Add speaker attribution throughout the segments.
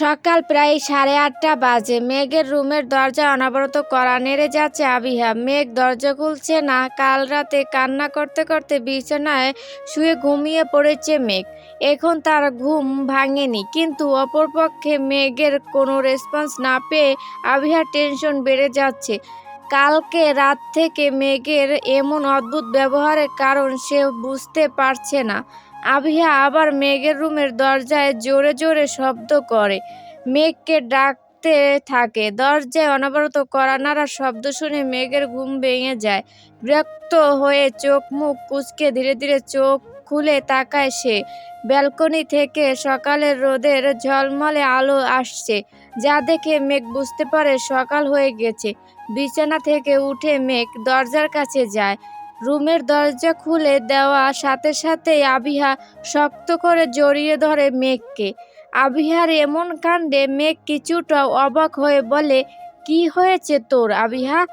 Speaker 1: সকাল প্রায় সাড়ে আটটা বাজে। মেঘের রুমের দরজা অনবরত করা নেড়ে যাচ্ছে আবিহা। মেঘ দরজা খুলছে না, কাল রাতে কান্না করতে করতে বিছানায় শুয়ে ঘুমিয়ে পড়েছে মেঘ। এখন তার ঘুম ভাঙেনি, কিন্তু অপরপক্ষে মেঘের কোনো রেসপন্স না পেয়ে আবিহার টেনশন বেড়ে যাচ্ছে। কালকে রাত থেকে মেঘের এমন অদ্ভুত ব্যবহারের কারণ সে বুঝতে পারছে না। আবিহা আবার মেঘের রুমের দরজায় জোরে জোরে শব্দ করে। মেঘকে ডাকতে থাকে। দরজায় অনবরত কড়া নাড়ার শব্দ শুনে মেঘের ঘুম ভেঙে যায়। বিরক্ত হয়ে চোখ মুখ কুচকে ধীরে ধীরে চোখ খুলে তাকায় সে। ব্যালকনি থেকে সকালের রোদের ঝলমলে আলো আসছে। যা দেখে মেঘ বুঝতে পারে সকাল হয়ে গেছে। বিছানা থেকে উঠে মেঘ দরজার কাছে যায়। রুমের দরজা খুলে দেওয়া সাথে সাথেই আবিহা শক্ত করে জড়িয়ে ধরে মেঘকে। আবিহার এমন কাণ্ডে মেঘ কিছুটা অবাক হয়ে বলে, কি হয়েছে তোর আবিহা?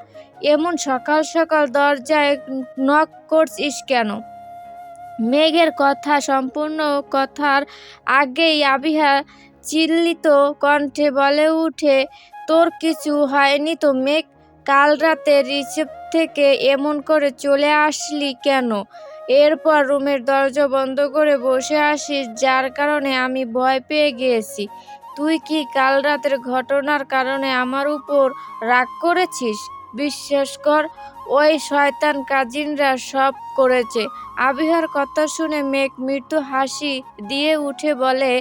Speaker 1: এমন সকাল সকাল দরজায় নক করছিস কেন? মেঘের কথা, সম্পূর্ণ কথার আগেই আবিহা চিল্লিত কণ্ঠে বলে উঠে, তোর কিছু হয়নি তো মেঘ? কাল রাতে রিসেপ থেকে এমন করে চলে আসলি কেন? এরপর রুমের দরজা বন্ধ করে বসে আসিস, যার কারণে আমি ভয় পেয়ে গিয়েছি। তুই কি কাল রাতের ঘটনার কারণে আমার উপর রাগ করেছিস? বিশ্বাস কর, ওই শয়তান কাজিনরা সব করেছে। আবিহার কথা শুনে মেঘ মৃত্যু হাসি দিয়ে উঠে বলে,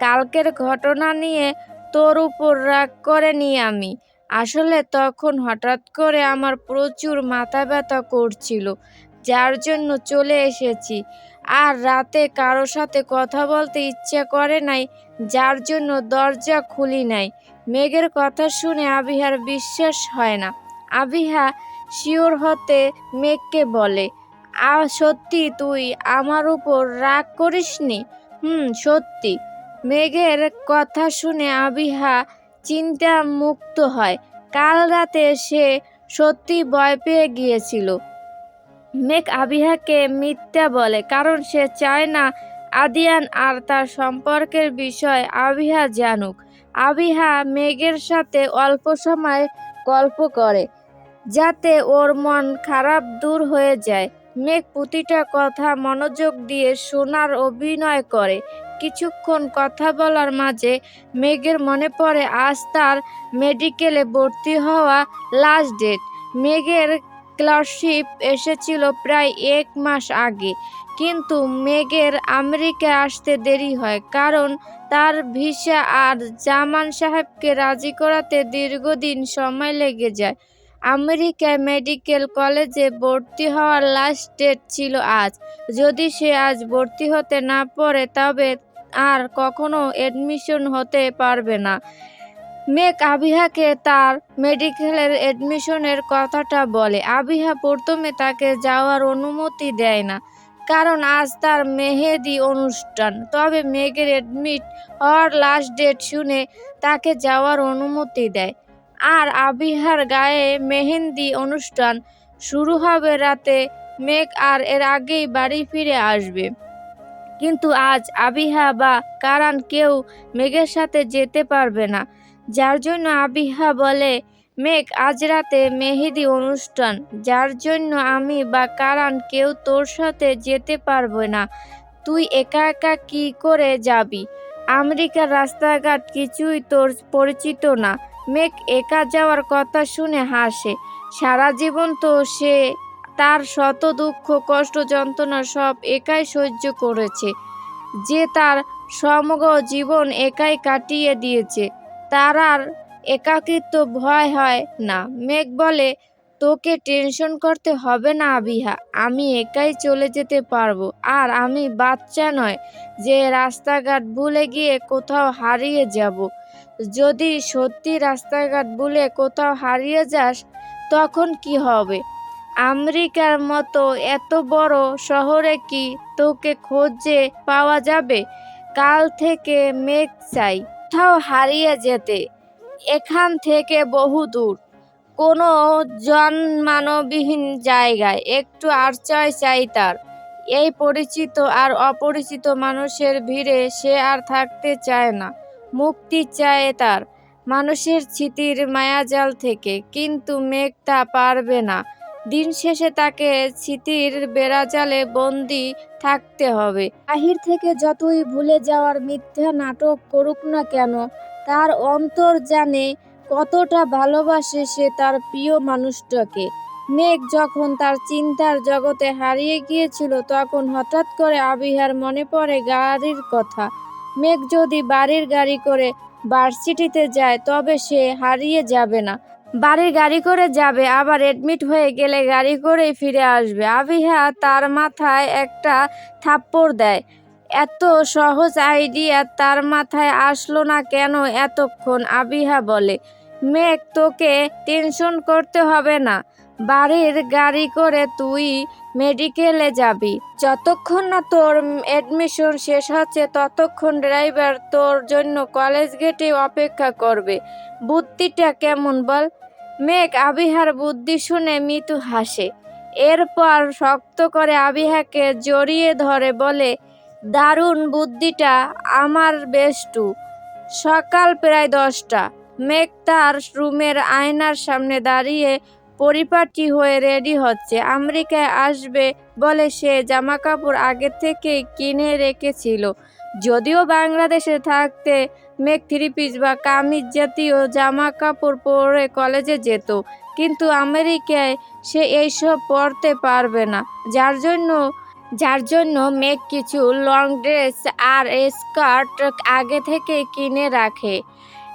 Speaker 1: কালকের ঘটনা নিয়ে তোর উপর রাগ করেনি আমি। আসলে তখন হঠাৎ করে আমার প্রচুর মাথা ব্যথা করছিল, যার জন্য চলে এসেছি। আর রাতে কারও সাথে কথা বলতে ইচ্ছে করে নাই, যার জন্য দরজা খুলি নাই। মেঘের কথা শুনে আবিহার বিশ্বাস হয় না। আবিহা শিওর হতে মেঘকে বলে, আ, সত্যি তুই আমার উপর রাগ করিসনি? হুম, সত্যি। মেঘের কথা শুনে আবিহা চিন্তা মুক্ত হয়। কাল রাতে সে সত্যি ভয় পেয়ে গিয়েছিল। মেঘ আবিহাকে মিথ্যা বলে, কারণ সে চায় না আদিয়ান আর তার সম্পর্কের বিষয় আবিহা জানুক। আবিহা মেঘের সাথে অল্প সময় গল্প করে, যাতে ওর মন খারাপ দূর হয়ে যায়। মেঘ প্রতিটা কথা মনোযোগ দিয়ে শোনার অভিনয় করে। কিছুক্ষণ কথা বলার মাঝে মেঘের মনে পড়ে আজ তার মেডিকেলে ভর্তি হওয়া লাস্ট ডেট মেঘের স্কলারশিপ এসেছিল প্রায় এক মাস আগে। কিন্তু মেঘের আমেরিকা আসতে দেরি হয়, কারণ তার ভিসা আর জামান সাহেবকে রাজি করাতে দীর্ঘদিন সময় লেগে যায়। আমেরিকায় মেডিকেল কলেজে ভর্তি হওয়ার লাস্ট ডেট ছিল আজ। যদি সে আজ ভর্তি হতে না পারে, তবে আর কখনো অ্যাডমিশন হতে পারবে না। মেঘ আবিহাকে তার মেডিকেলের অ্যাডমিশনের কথাটা বলে। আবিহা প্রথমে তাকে যাওয়ার অনুমতি দেয় না, কারণ আজ তার মেহেদি অনুষ্ঠান। তবে মেঘের অ্যাডমিট হওয়ার লাস্ট ডেট শুনে তাকে যাওয়ার অনুমতি দেয়। আর আবিহার গায়ে মেহেন্দি অনুষ্ঠান শুরু হবে রাতে। মেঘ আর এর আগেই বাড়ি ফিরে আসবে। কিন্তু আজ আবিহা বা কারান কেউ মেঘের সাথে যেতে পারবে না। যার জন্য আবিহা বলে, মেঘ, আজ রাতে মেহেদি অনুষ্ঠান। যার জন্য আমি বা কারান কেউ তোর সাথে যেতে পারবে না। তুই একা একা কি করে যাবি? আমেরিকার রাস্তাঘাট কিছুই তোর পরিচিত না। মেঘ একা যাওয়ার কথা শুনে হাসে। সারা জীবন তো সে তার শত দুঃখ, কষ্ট, যন্ত্রণা সব একাই সহ্য করেছে। যে তার সমগ্র জীবন একাই কাটিয়ে দিয়েছে, তার আর একাকিত্ব ভয় হয় না। মেঘ বলে, তোকে টেনশন করতে হবে না আবিহা, আমি একাই চলে যেতে পারব। আর আমি বাচ্চা নয়, যে রাস্তাঘাট ভুলে গিয়ে কোথাও হারিয়ে যাব। যদি সত্যি রাস্তাঘাট ভুলে কোথাও হারিয়ে যাস, তখন কি হবে? আমেরিকার মতো এত বড় শহরে কি তোকে খোঁজে পাওয়া যাবে? কাল থেকে মেঘ চাই, কোথাও হারিয়ে যেতে। এখান থেকে বহু দূর। কোনো জনমানবহীন জায়গায় একটু আশ্রয় চাই তার। এই পরিচিত আর অপরিচিত মানুষের ভিড়ে সে আর থাকতে চায় না, মুক্তি চায় তার। মানুষের স্মৃতির মায়াজাল থেকে কিন্তু মেঘটা পারবে না। দিন শেষে তাকে স্মৃতির বেড়াজালে বন্দি থাকতে হবে। বাহির থেকে যতই ভুলে যাওয়ার মিথ্যা নাটক করুক না কেন, তার অন্তর জানে কতটা ভালোবাসে সে তার প্রিয় মানুষটাকে। মেঘ যখন তার চিন্তার জগতে হারিয়ে গিয়েছিল, তখন হঠাৎ করে আবিহার মনে পড়ে গাড়ির কথা। মেঘ যদি বাড়ির গাড়ি করে ভার্সিটিতে যায়, তবে সে হারিয়ে যাবে না। বাড়ির গাড়ি করে যাবে, আবার এডমিট হয়ে গেলে গাড়ি করেই ফিরে আসবে। আবিহা তার মাথায় একটা থাপ্পড় দেয়। এত সহজ আইডিয়া তার মাথায় আসলো না কেন এতক্ষণ? আবিহা বলে, মেঘ, তোকে টেনশন করতে হবে না। বাড়ির গাড়ি করে তুই মেডিকেলে যাবি। যতক্ষণ না তোর এডমিশন শেষ হচ্ছে, ততক্ষণ ড্রাইভার তোর জন্য কলেজ গেটে অপেক্ষা করবে। বুদ্ধিটা কেমন বল? মেঘ আবিহার বুদ্ধি শুনে মিতু হাসে। এরপর শক্ত করে আবিহাকে জড়িয়ে ধরে, বলে, দারুণ বুদ্ধিটা আমার বেষ্টু সকাল প্রায় দশটা। মেঘ তার রুমের আয়নার সামনে দাঁড়িয়ে পরিপাটি হয়ে রেডি হচ্ছে। আমেরিকায় আসবে বলে সে জামা কাপড় আগে থেকে কিনে রেখেছিল। যদিও বাংলাদেশে থাকতে মেঘ থ্রি পিস বা কামিজ জাতীয় জামা কাপড় পরে কলেজে যেত। কিন্তু আমেরিকায় সে এইসব পরতে পারবে না। যার জন্য যার জন্য মেঘ কিছু লং ড্রেস আর স্কার্ট আগে থেকে কিনে রাখে।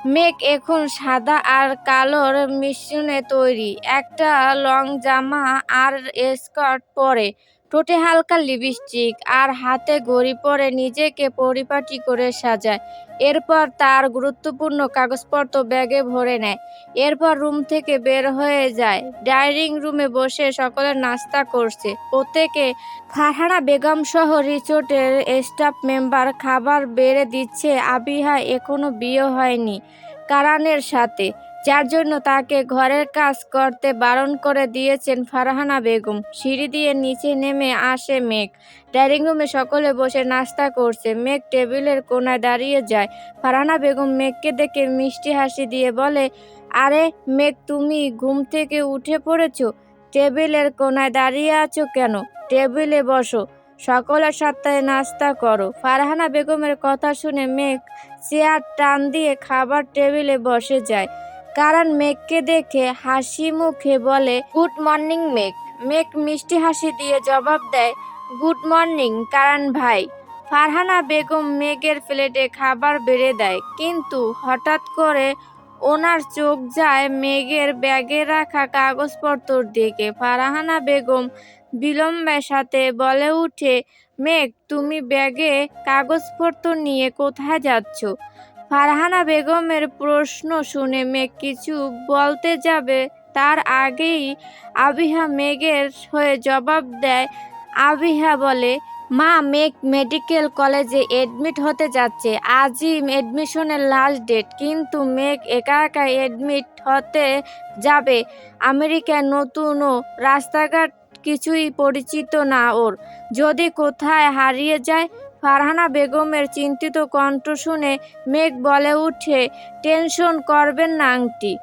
Speaker 1: মেঘ এখন সাদা আর কালোর মিশ্রণে তৈরি। একটা লং জামা আর স্কার্ট পরে ঠোঁটে হালকা লিপস্টিক আর হাতে ঘড়ি পরে নিজেকে পরিপাটি করে সাজায়। এরপর তার গুরুত্বপূর্ণ কাগজপত্র ব্যাগে ভরে নেয়। এরপর রুম থেকে বের হয়ে যায়। ডাইনিং রুমে বসে সকলে নাস্তা করছে। প্রত্যেকে ফারহানা বেগম সহ রিসোর্টের স্টাফ মেম্বার খাবার বেড়ে দিচ্ছে। আবিহা এখনও বিয়ে হয়নি কারানের সাথে। যার জন্য তাকে ঘরের কাজ করতে বারণ করে দিয়েছেন ফারহানা বেগম। সিঁড়ি দিয়ে নিচে নেমে আসে মেঘ। ডাইনিং রুমে সকলে বসে নাস্তা করছে। মেঘ টেবিলের কোনায় দাঁড়িয়ে যায়। ফারহানা বেগম মেঘকে দেখে মিষ্টি হাসি দিয়ে বলে, আরে মেঘ, তুমি ঘুম থেকে উঠে পড়েছো? টেবিলের কোনায় দাঁড়িয়ে আছো কেন? টেবিলে বসো। সকলের সপ্তাহে নাস্তা করো। ফারহানা বেগমের কথা শুনে মেঘ চেয়ার টান দিয়ে খাবার টেবিলে বসে যায়। কারণ মেঘকে দেখে হাসি মুখে বলে, গুড মর্নিং, মেঘ। মেঘ মিষ্টি হাসি দিয়ে জবাব দেয়, গুড মর্নিং, কারণ ভাই। ফারহানা বেগম মেঘের প্লেটে খাবার বেড়ে দেয়, কিন্তু হঠাৎ করে ওনার চোখ যায় মেঘের ব্যাগে রাখা কাগজপত্র দিকে। ফারহানা বেগম বিলম্বের সাথে বলে উঠে মেঘ, তুমি ব্যাগে কাগজপত্র নিয়ে কোথায় যাচ্ছ? ফারহানা বেগমের প্রশ্ন শুনে মেঘ কিছু বলতে যাবে। তার আগেই আবিহা মেঘের হয়ে জবাব দেয়। আবিহা বলে, মা, মেঘ মেডিকেল কলেজে এডমিট হতে যাচ্ছে। আজই এডমিশনের লাস্ট ডেট। কিন্তু মেঘ একা একা এডমিট হতে যাবে। আমেরিকায় নতুনও রাস্তাঘাট কিছুই পরিচিত না ওর। যদি কোথায় হারিয়ে যায় ফারহানা বেগমের চিন্তিত কণ্ঠ শুনে মেঘ বলে উঠে টেনশন করবেন না, আংটি।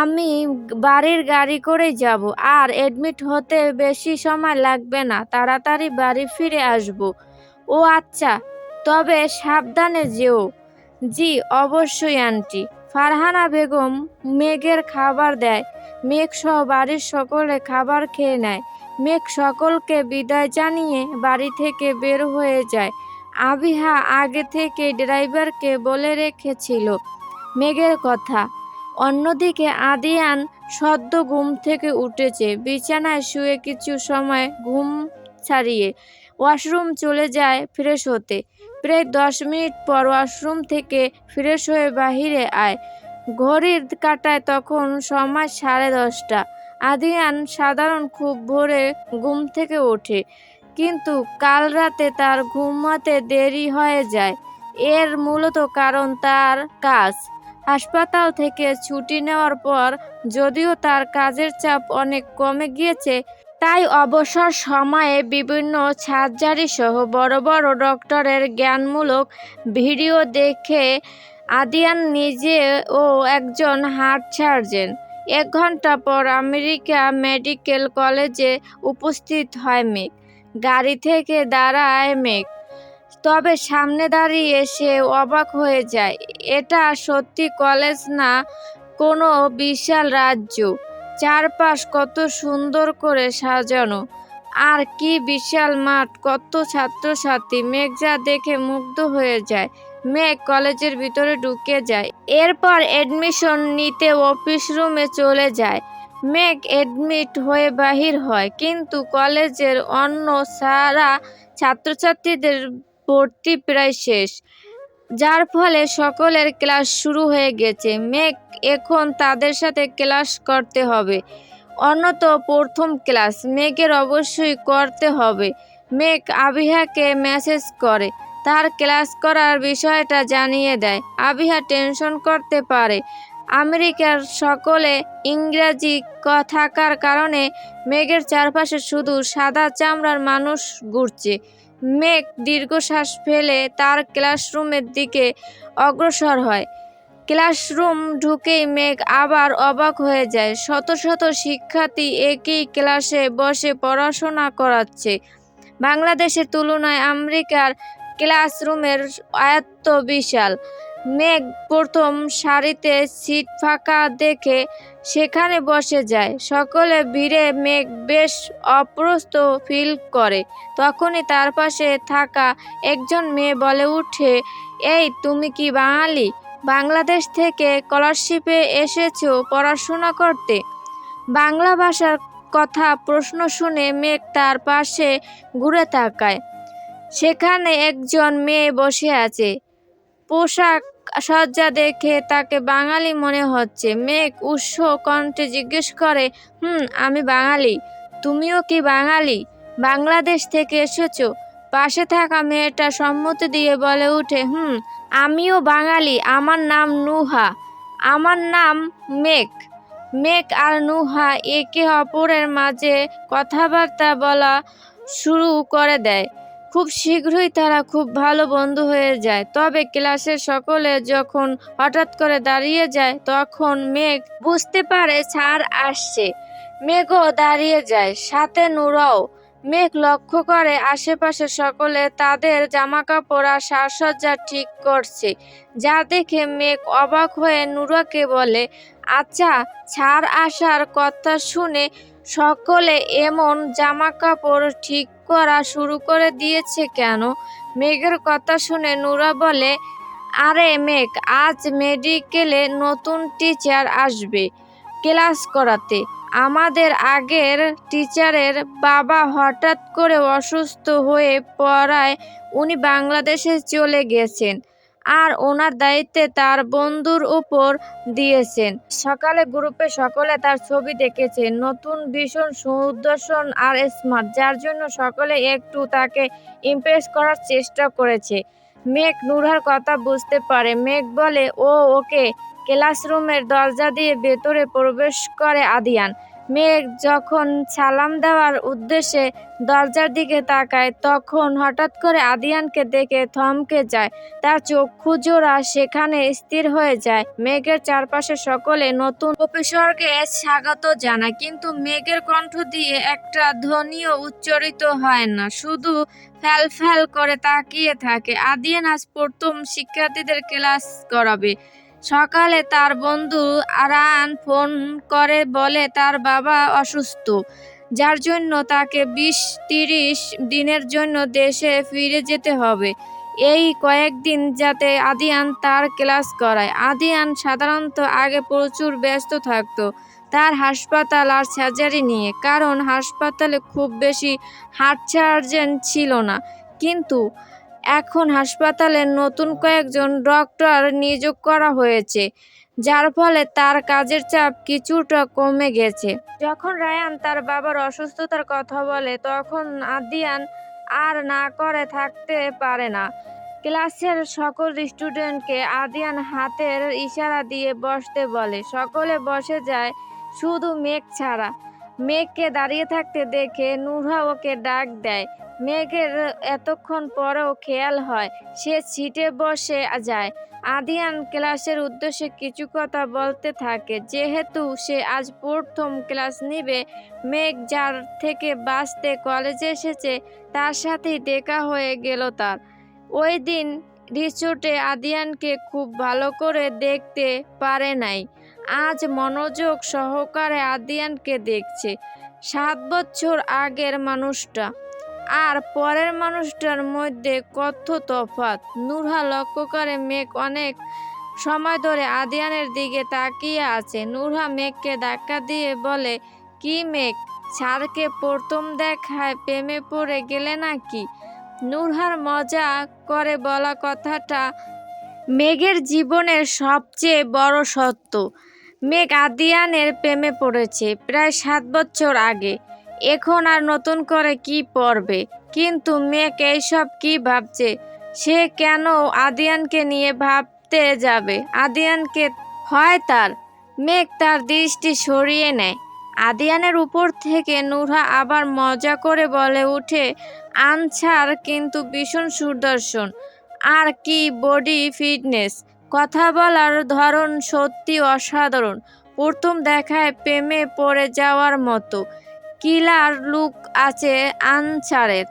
Speaker 1: আমি বাড়ির গাড়ি করে যাব। আর অ্যাডমিট হতে বেশি সময় লাগবে না। তাড়াতাড়ি বাড়ি ফিরে আসব। ও আচ্ছা তবে সাবধানে যেও। জি, অবশ্যই, আন্টি। ফারহানা বেগম মেঘের খাবার দেয়। মেঘ সহ বাড়ির সকলে খাবার খেয়ে নেয়। মেঘ সকলকে বিদায় জানিয়ে বাড়ি থেকে বের হয়ে যায়। আবিহা আগে থেকে ড্রাইভারকে বলে রেখেছিল মেঘের কথা। অন্যদিকে আদিয়ান সদ্য ঘুম থেকে উঠেছে, বিছানায় শুয়ে কিছু সময় ঘুম ছাড়িয়ে ওয়াশরুম চলে যায় ফ্রেশ হতে। প্রায় দশ মিনিট পর ওয়াশরুম থেকে ফ্রেশ হয়ে বাহিরে আয়। ঘড়ির কাটায় তখন সময় সাড়ে দশটা। আদিয়ান সাধারণ খুব ভোরে ঘুম থেকে ওঠে। কিন্তু কাল রাতে তার ঘুমাতে দেরি হয়ে যায়। এর মূলত কারণ তার কাজ। হাসপাতাল থেকে ছুটি নেওয়ার পর যদিও তার কাজের চাপ অনেক কমে গিয়েছে, তাই অবসর সময়ে বিভিন্ন সার্জারি সহ বড় বড় ডক্টরের জ্ঞানমূলক ভিডিও দেখে আদিয়ান নিজে ও একজন হার্ট সার্জন। এক ঘণ্টা পর আমেরিকা মেডিকেল কলেজে উপস্থিত হয় মেঘ গাড়ি থেকে দাঁড়ায় মেঘ। তবে সামনে দাঁড়িয়ে সে অবাক হয়ে যায়, এটা সত্যি কলেজ না কোনো বিশাল রাজ্য? চারপাশ কত সুন্দর করে সাজানো। আর কি বিশাল মাঠ, কত ছাত্রছাত্রী। মেঘ যা দেখে মুগ্ধ হয়ে যায়। মেঘ কলেজের ভিতরে ঢুকে যায়। এরপর এডমিশন নিতে অফিস রুমে চলে যায়। মেঘ এডমিট হয়ে বাহির হয়, কিন্তু কলেজের অন্য সারা ছাত্রছাত্রীদের ভর্তি প্রায় শেষ, যার ফলে সকলের ক্লাস শুরু হয়ে গেছে। মেঘ এখন তাদের সাথে ক্লাস করতে হবে অন্যত প্রথম ক্লাস। মেঘের অবশ্যই করতে হবে। মেঘ আবিহাকে মেসেজ করে, তার ক্লাস করার বিষয়টা জানিয়ে দেয়। আবিহা টেনশন করতে পারে আমেরিকার সকলে ইংরাজি থাকার কারণে মেঘের চারপাশে শুধু সাদা চামড়ার মানুষ ঘুরছে। মেঘ দীর্ঘশ্বাস ফেলে তার ক্লাসরুমের দিকে অগ্রসর হয়। ক্লাসরুম ঢুকেই মেঘ আবার অবাক হয়ে যায়। শত শত শিক্ষার্থী একই ক্লাসে বসে পড়াশোনা করাচ্ছে। বাংলাদেশের তুলনায় আমেরিকার ক্লাসরুমের আয়ত্ত বিশাল। মেঘ প্রথম সারিতে সিট ফাঁকা দেখে সেখানে বসে যায়। সকলে ভিড়ে মেঘ বেশ অপ্রস্ত ফিল করে। তখনই তার পাশে থাকা একজন মেয়ে বলে উঠে, এই, তুমি কি বাঙালি? বাংলাদেশ থেকে স্কলারশিপে এসেছ পড়াশোনা করতে? বাংলা ভাষার কথা প্রশ্ন শুনে মেঘ তার পাশে ঘুরে তাকায়। সেখানে একজন মেয়ে বসে আছে। পোশাক সজ্জা দেখে তাকে বাঙালি মনে হচ্ছে। মেঘ উৎস কণ্ঠে জিজ্ঞেস করে, হুম, আমি বাঙালি। তুমিও কি বাঙালি? বাংলাদেশ থেকে এসেছ? পাশে থাকা মেয়েটা সম্মতি দিয়ে বলে উঠে, হুম, আমিও বাঙালি। আমার নাম নুহা। আমার নাম মেঘ। মেঘ আর নুহা একে অপরের মাঝে কথাবার্তা বলা শুরু করে দেয়। খুব শীঘ্রই তারা খুব ভালো বন্ধু হয়ে যায়। তবে ক্লাসের সকলে যখন হঠাৎ করে দাঁড়িয়ে যায়, তখন মেঘ বুঝতে পারে ছাড় আসছে। মেঘও দাঁড়িয়ে যায়, সাথে নুরাও। মেঘ লক্ষ্য করে আশেপাশে সকলে তাদের জামাকাপড় আর সাজসজ্জা ঠিক করছে। যা দেখে মেঘ অবাক হয়ে নুরাকে বলে আচ্ছা ছাড় আসার কথা শুনে সকলে এমন জামাকাপড় ঠিক করা শুরু করে দিয়েছে কেন? মেঘের কথা শুনে নুরা বলে, আরে মেঘ, আজ মেডিকেলে নতুন টিচার আসবে ক্লাস করাতে। আমাদের আগের টিচারের বাবা হঠাৎ করে অসুস্থ হয়ে পড়ায় উনি বাংলাদেশে চলে গেছেন। আর ওনার দায়িত্বে তার বন্ধুর উপর দিয়েছেন। সকালে গ্রুপে সকলে তার ছবি দেখেছে নতুন ভীষণ সুদর্শন আর স্মার্ট, যার জন্য সকলে একটু তাকে ইমপ্রেস করার চেষ্টা করেছে। মেঘ নুরহার কথা বুঝতে পারে। মেঘ বলে, ও, ওকে ক্লাসরুমের দরজা দিয়ে ভেতরে প্রবেশ করে আদিয়ান। মেঘ যখন সালাম দেওয়ার উদ্দেশ্যে দরজার দিকে তাকায়, তখন হঠাৎ করে আদিয়ানকে দেখে থমকে যায়। তার চক্ষু জোড়া সেখানে স্থির হয়ে যায়। মেঘের চারপাশে সকলে নতুন উপসর্গে স্বাগত জানায়, কিন্তু মেঘের কণ্ঠ দিয়ে একটা ধ্বনিও উচ্চারিত হয় না, শুধু ফ্যাল ফ্যাল করে তাকিয়ে থাকে। আদিয়ান আজ প্রথম শিক্ষার্থীদের ক্লাস করাবে। সকালে তার বন্ধু আরান ফোন করে বলে তার বাবা অসুস্থ, যার জন্য তাকে বিশ তিরিশ দিনের জন্য দেশে ফিরে যেতে হবে। এই কয়েকদিন যাতে আদিয়ান তার ক্লাস করায়। আদিয়ান সাধারণত আগে প্রচুর ব্যস্ত থাকত। তার হাসপাতাল আর সার্জারি নিয়ে, কারণ হাসপাতালে খুব বেশি হার্ট সার্জন ছিল না। কিন্তু এখন হাসপাতালে নতুন কয়েকজন ডক্টর নিয়োগ করা হয়েছে, যার ফলে তার কাজের চাপ কিছুটা কমে গেছে। যখন রায়ান তার বাবার অসুস্থতার কথা বলে, তখন আদিয়ান আর না করে থাকতে পারে না। ক্লাসের সকল স্টুডেন্টকে আদিয়ান হাতের ইশারা দিয়ে বসতে বলে, সকলে বসে যায় শুধু মেঘ ছাড়া। মেঘকে দাঁড়িয়ে থাকতে দেখে নুরহা ওকে ডাক দেয় মেঘের এতক্ষণ পরেও খেয়াল হয়, সে সিটে বসে যায়। আদিয়ান ক্লাসের উদ্দেশ্যে কিছু কথা বলতে থাকে, যেহেতু সে আজ প্রথম ক্লাস নিবে, মেঘ যার থেকে বাঁচতে কলেজে এসেছে, তার সাথেই দেখা হয়ে গেল তার। ওই দিন রিসোর্টে আদিয়ানকে খুব ভালো করে দেখতে পারে নাই। আজ মনোযোগ সহকারে আদিয়ানকে দেখছে, সাত বছর আগের মানুষটা। আর পরের মানুষটার মধ্যে কত তফাৎ? নূরহা লক্ষ্য করে মেঘ অনেক সময় ধরে আদিয়ানের দিকে তাকিয়ে আছে। নূরহা মেঘকে ধাক্কা দিয়ে বলে, কি মেঘ? স্যারকে প্রথম দেখায় প্রেমে পড়ে গেলে নাকি? নূরহার মজা করে বলা কথাটা মেঘের জীবনের সবচেয়ে বড় সত্য। মেঘ আদিয়ানের প্রেমে পড়েছে। প্রায় সাত বছর আগে এখন আর নতুন করে কি পড়বে? কিন্তু মেঘ এইসব কি ভাবছে? সে কেন আদিয়ানকে নিয়ে ভাবতে যাবে? আদিয়ানকে হয় তার। মেঘ তার দৃষ্টি সরিয়ে নেয়। আদিয়ানের উপর থেকে নূরহা আবার মজা করে বলে উঠে আনছার কিন্তু ভীষণ সুদর্শন। আর কি বডি ফিটনেস। কথা বলার ধরন সত্যি অসাধারণ। প্রথম দেখায় প্রেমে পড়ে যাওয়ার মতো। কিলার লুক আছে আনসারের।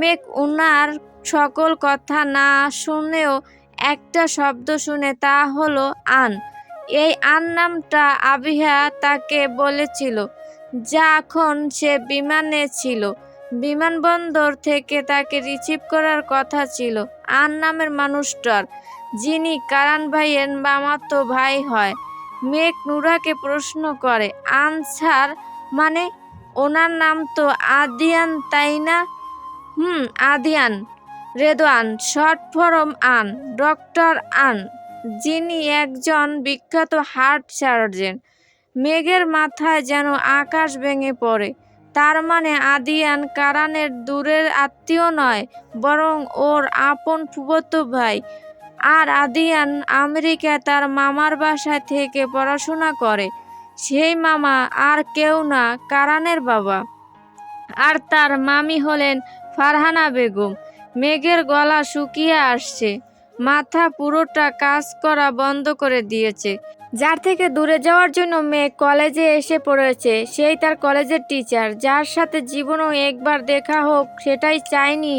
Speaker 1: মেঘ উনার সকল কথা না শুনেও একটা শব্দ শুনে তা হলো আন। এই আন নামটা আবিহা তাকে বলেছিল যখন সে বিমানে ছিল। বিমানবন্দর থেকে তাকে রিসিভ করার কথা ছিল আন নামের মানুষটার, যিনি কারান ভাইয়ের মামাতো ভাই হয়। মেঘ নুরাকে প্রশ্ন করে, আনসার মানে ওনার নাম তো আদিয়ান, তাই না? হুম, আদিয়ান। রেদওয়ান শর্ট ফরম আন, ডক্টর আন, যিনি একজন বিখ্যাত হার্ট সার্জন। মেঘের মাথায় যেন আকাশ ভেঙে পড়ে। তার মানে আদিয়ান কারানের দূরের আত্মীয় নয়, বরং ওর আপন ফুবতো ভাই। আর আদিয়ান আমেরিকায় তার মামার বাসায় থেকে পড়াশোনা করে। সেই মামা আর কেউ না, কারানের বাবা। আর তার মামি হলেন ফারহানা বেগম। মেঘের গলা শুকিয়ে আসছে। মাথা পুরোটা কাজ করা বন্ধ করে দিয়েছে। যার থেকে দূরে যাওয়ার জন্য মেয়ে কলেজে এসে পড়েছে। সেই তার কলেজের টিচার। যার সাথে জীবনেও একবার দেখা হোক, সেটাই চায়নি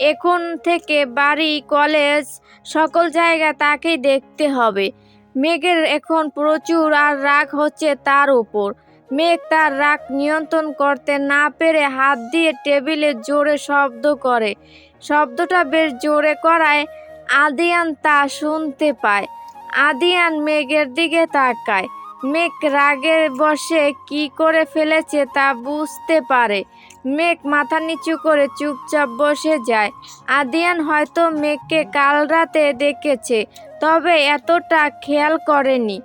Speaker 1: এখন থেকে বাড়ি, কলেজ, সকল জায়গা তাকেই দেখতে হবে। মেঘের এখন প্রচুর আর রাগ হচ্ছে তার উপর। মেঘ তার রাগ নিয়ন্ত্রণ করতে না পেরে হাত দিয়ে টেবিলে জোরে শব্দ করে। শব্দটা বেশ জোরে করায় আদিয়ান তা শুনতে পায়। আদিয়ান মেঘের দিকে তাকায়। মেঘ রাগের বসে কি করে ফেলেছে তা বুঝতে পারে। মেঘ মাথা নিচু করে চুপচাপ বসে যায়। আদিয়ান হয়তো মেঘকে কাল রাতে দেখেছে। তবে এতটা খেয়াল করেনি।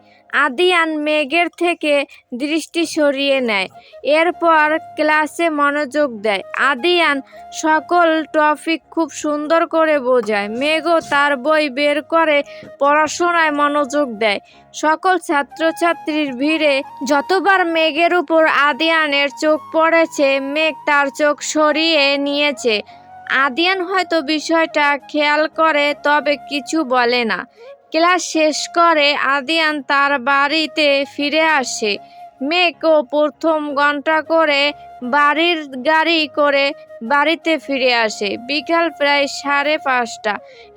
Speaker 1: আদিয়ান মেঘের থেকে দৃষ্টি সরিয়ে নেয়। এরপর ক্লাসে মনোযোগ দেয়। আদিয়ান সকল টপিক খুব সুন্দর করে বোঝায়। মেঘও তার বই বের করে পড়াশোনায় মনোযোগ দেয়। সকল ছাত্রছাত্রীর ভিড়ে যতবার মেঘের উপর আদিয়ানের চোখ পড়েছে, মেঘ তার চোখ সরিয়ে নিয়েছে। আদিয়ান হয়তো বিষয়টা খেয়াল করে, তবে কিছু বলে না। ক্লাস শেষ করে আদিয়ান তার বাড়িতে ফিরে আসে। মেঘও প্রথম ঘণ্টা করে বাড়ির গাড়ি করে বাড়িতে ফিরে আসে। বিকাল প্রায় সাড়ে পাঁচটা।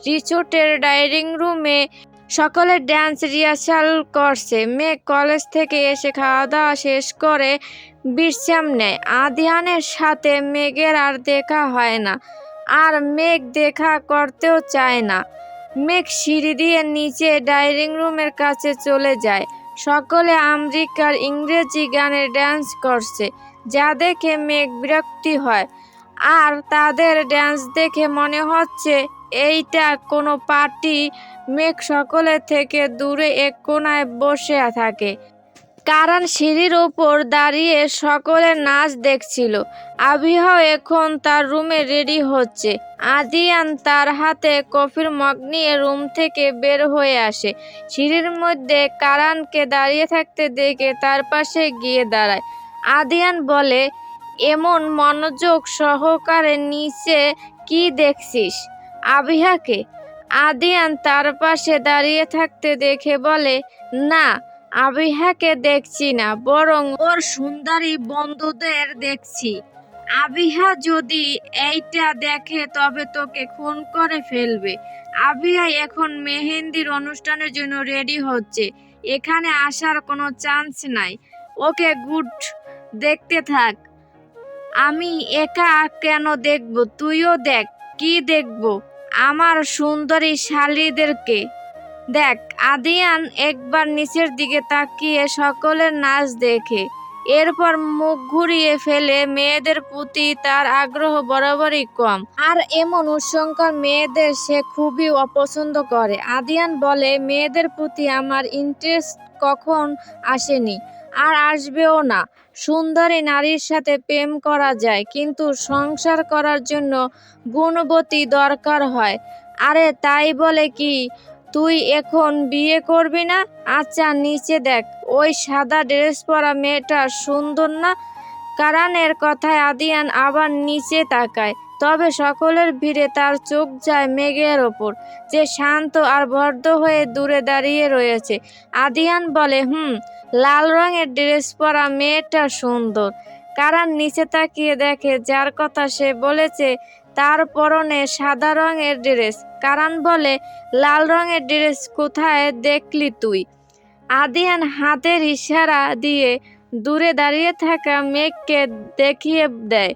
Speaker 1: রিসোর্টের ডাইনিং রুমে সকলে ড্যান্স রিহার্সাল করছে। মেঘ কলেজ থেকে এসে খাওয়া দাওয়া শেষ করে বিশ্রাম নেয়। আদিয়ানের সাথে মেঘের আর দেখা হয় না। আর মেঘ দেখা করতেও চায় না। মেঘ সিঁড়ি দিয়ে নিচে ডাইনিং রুমের কাছে চলে যায়। সকলে আমেরিকার ইংরেজি গানে ড্যান্স করছে, যা দেখে মেঘ বিরক্তি হয়। আর তাদের ড্যান্স দেখে মনে হচ্ছে এইটা কোনো পার্টি। মেঘ সকলের থেকে দূরে এক কোনায় বসে থাকে। কারণ সিঁড়ির ওপর দাঁড়িয়ে সকলে নাচ দেখছিল। আবিহাও এখন তার রুমে রেডি হচ্ছে। আদিয়ান তার হাতে কফির মগ নিয়ে রুম থেকে বের হয়ে আসে। সিঁড়ির মধ্যে কারানকে দাঁড়িয়ে থাকতে দেখে তার পাশে গিয়ে দাঁড়ায়। আদিয়ান বলে, এমন মনোযোগ সহকারে নিচে কি দেখছিস? আবিহাকে। আদিয়ান তার পাশে দাঁড়িয়ে থাকতে দেখে বলে, না আবিহাকে দেখছি না, বরং ওর সুন্দরী বন্ধুদের দেখছি। আবিহা যদি এইটা দেখে তবে তোকে খুন করে ফেলবে। আবিহা এখন মেহেন্দির অনুষ্ঠানের জন্য রেডি হচ্ছে। এখানে আসার কোনো চান্স নাই। ওকে গুড, দেখতে থাক। আমি একা কেন দেখব? তুইও দেখ, কি দেখব? আমার সুন্দরী শালীদেরকে। দেখ, আদিয়ান একবার নিচের দিকে তাকিয়ে সকলের নাচ দেখে। এরপর মুখ ঘুরিয়ে ফেলে মেয়েদের প্রতি তার আগ্রহ বরাবরই কম। আর এমন উৎসঙ্কর মেয়েদের সে খুবই অপছন্দ করে। আদিয়ান বলে, মেয়েদের প্রতি আমার ইন্টারেস্ট কখন আসেনি? আর আসবেও না। সুন্দরী নারীর সাথে প্রেম করা যায়, কিন্তু সংসার করার জন্য গুণবতী দরকার হয়। আরে, তাই বলে কি? তুই এখন বিয়ে করবি না? আচ্ছা নিচে দেখ। ওই সাদা ড্রেস পরা মেয়েটা সুন্দর না? কারানের কথায় আদিয়ান আবার নিচে তাকায়। তবে সকলের ভিড়ে তার চোখ যায় মেঘের ওপর। যে শান্ত আর ভদ্র হয়ে দূরে দাঁড়িয়ে রয়েছে। আদিয়ান বলে, হুম, লাল রঙের ড্রেস পরা মেয়েটা সুন্দর। কারান নিচে তাকিয়ে দেখে, যার কথা সে বলেছে তার পরনে সাদা রঙের ড্রেস। কারান বলে, লাল রঙের ড্রেস কোথায় দেখলি তুই? আদিয়ান হাতের ইশারা দিয়ে দূরে দাঁড়িয়ে থাকা মেঘকে দেখিয়ে দেয়।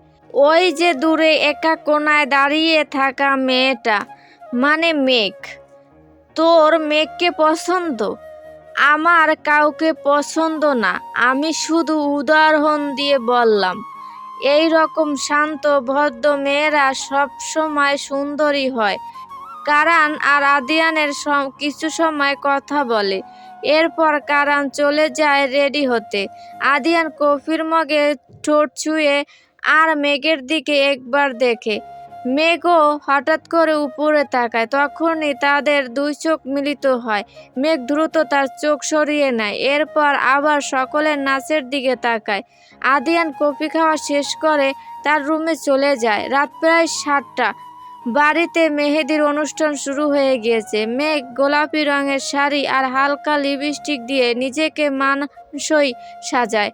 Speaker 1: ওই যে দূরে একা কোনায় দাঁড়িয়ে থাকা মেয়েটা মানে মেঘ। তোর মেঘকে পছন্দ? আমার কাউকে পছন্দ না, আমি শুধু উদাহরণ দিয়ে বললাম। এই রকম শান্ত, ভদ্র মেয়েরা সব সময় সুন্দরী হয়। কারান আর আদিয়ানের কিছু সময় কথা বলে। এরপর কারান চলে যায় রেডি হতে। আদিয়ান কফির মগে ঠোঁট ছুঁয়ে আর মেঘের দিকে একবার দেখে। মেঘও হঠাৎ করে উপরে তাকায়। তখনই তাদের দুই চোখ মিলিত হয়। মেঘ দ্রুত তার চোখ সরিয়ে নেয়। এরপর আবার সকলের নাচের দিকে তাকায়। আদিয়ান কফি খাওয়া শেষ করে তার রুমে চলে যায়। রাত প্রায় সাতটা। বাড়িতে মেহেদির অনুষ্ঠান শুরু হয়ে গিয়েছে। মেঘ গোলাপি রঙের শাড়ি আর হালকা লিপস্টিক দিয়ে নিজেকে মানসই সাজায়।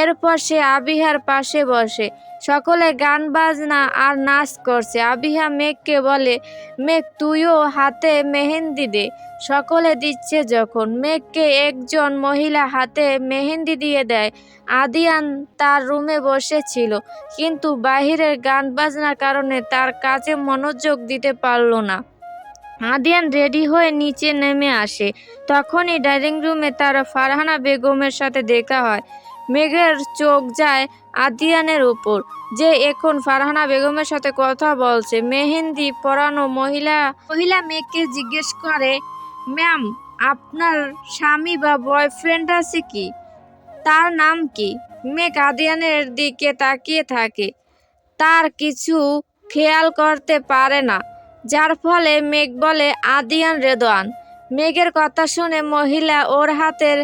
Speaker 1: এরপর সে আবিহার পাশে বসে। সকলে গান বাজনা আর নাচ করছে। আবিহা মেঘকে বলে, মেঘ, তুইও হাতে মেহেন্দি দে। সকলে দিচ্ছে যখন। মেঘকে একজন মহিলা হাতে মেহেন্দি দিয়ে দেয়। আদিয়ান তার রুমে বসেছিল, কিন্তু বাহিরের গান বাজনার কারণে তার কাজে মনোযোগ দিতে পারল না। আদিয়ান রেডি হয়ে নিচে নেমে আসে। তখনই ডাইনিং রুমে তার ফারহানা বেগমের সাথে দেখা হয়। মেঘের চোখ যায় আদিয়ানের উপর, যে এখন ফারহানা বেগমের সাথে কথা বলছে। মেহেন্দি পরানো মহিলা মহিলা মেঘকে জিজ্ঞেস করে, ম্যাম, আপনার স্বামী বা বয়ফ্রেন্ড আছে কি? তার নাম কি? মেঘ আদিয়ানের দিকে তাকিয়ে থাকে। তার কিছু খেয়াল করতে পারে না, যার ফলে মেঘ বলে, আদিয়ান রেদওয়ান মেঘের কথা শুনে মহিলা ওর হাতের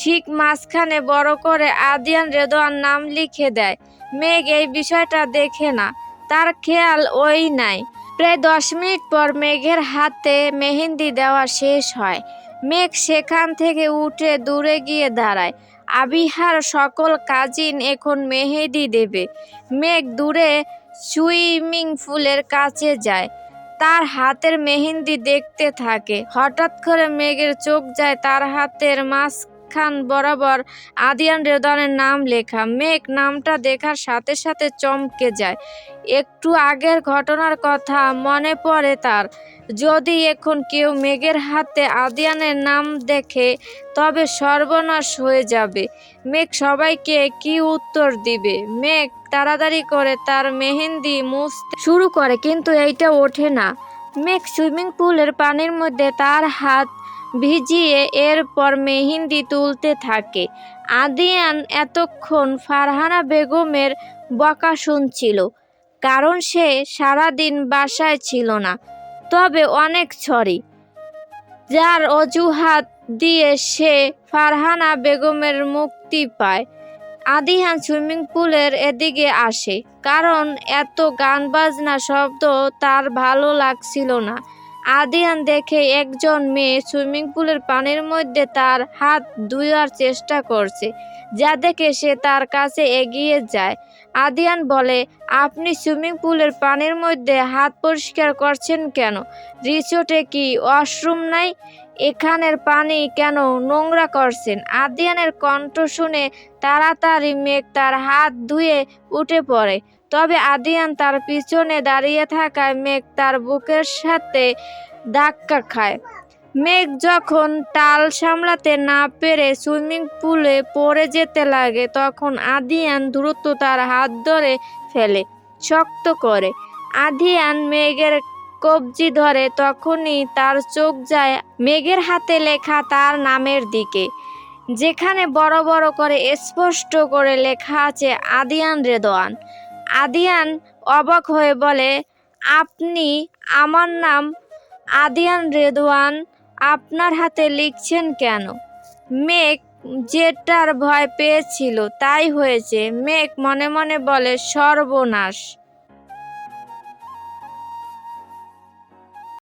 Speaker 1: ঠিক মাঝখানে বড় করে আদিয়ান রেদওয়ান নাম লিখে দেয়। মেঘ এই বিষয়টা দেখে না। তার খেয়াল ওই নাই। প্রায় দশ মিনিট পর মেঘের হাতে মেহেন্দি দেওয়া শেষ হয়। মেঘ সেখান থেকে উঠে দূরে গিয়ে দাঁড়ায়। আবিহার সকল কাজিন এখন মেহেদি দেবে। মেঘ দূরে সুইমিং পুলের কাছে যায়। তার হাতের মেহেন্দি দেখতে থাকে। হঠাৎ করে মেঘের চোখ যায় তার হাতের মাঝখান বরাবর আদিয়ান রেদনের নাম লেখা। মেঘ নামটা দেখার সাথে সাথে চমকে যায়। একটু আগের ঘটনার কথা মনে পড়ে তার। যদি এখন কেউ মেঘের হাতে আদিয়ানের নাম দেখে, তবে সর্বনাশ হয়ে যাবে। মেঘ সবাইকে কি উত্তর দিবে? মেঘ তাড়াতাড়ি করে তার মেহেন্দি মুছতে শুরু করে, কিন্তু এইটা ওঠে না। মেঘ সুইমিং পুলের পানির মধ্যে তার হাত ভিজিয়ে এরপর মেহেন্দি তুলতে থাকে। আদিয়ান এতক্ষণ ফারহানা বেগমের বকা শুনছিল, কারণ সে সারাদিন বাসায় ছিল না, তবে অনেক ছড়ি। যার অজুহাত দিয়ে সে ফারহানা বেগমের মুক্তি পায়। আদিহান সুইমিং পুলের এদিকে আসে, কারণ এত গান বাজনা শব্দ তার ভালো লাগছিল না। আদিয়ান দেখে একজন মেয়ে সুইমিং পুলের পানির মধ্যে তার হাত ধুয়ার চেষ্টা করছে, যা দেখে সে তার কাছে এগিয়ে যায়। আদিয়ান বলে, আপনি সুইমিং পুলের পানির মধ্যে হাত পরিষ্কার করছেন কেন? রিসোর্টে কি ওয়াশরুম নাই? এখানের পানি কেন নোংরা করছেন? আদিয়ানের কণ্ঠ শুনে তাড়াতাড়ি মেঘ তার হাত ধুয়ে উঠে পড়ে। তবে আদিয়ান তার পিছনে দাঁড়িয়ে থাকায় মেঘ তার বুকের সাথে ধাক্কা খায়। মেঘ যখন টাল সামলাতে না পেরে সুইমিং পুলে পড়ে যেতে লাগে, তখন আদিয়ান দ্রুত তার হাত ধরে ফেলে, শক্ত করে। আদিয়ান মেঘের কবজি ধরে, তখনই তার চোখ যায় মেঘের হাতে লেখা তার নামের দিকে। যেখানে বড় বড় করে স্পষ্ট করে লেখা আছে, আদিয়ান রেদোয়ান। আদিয়ান অবাক হয়ে বলে, আপনি আমার নাম আদিয়ান রেদওয়ান, আপনার হাতে লিখছেন কেন? মেঘ যেটার ভয় পেয়েছিল তাই হয়েছে। মেঘ মনে মনে বলে, সর্বনাশ।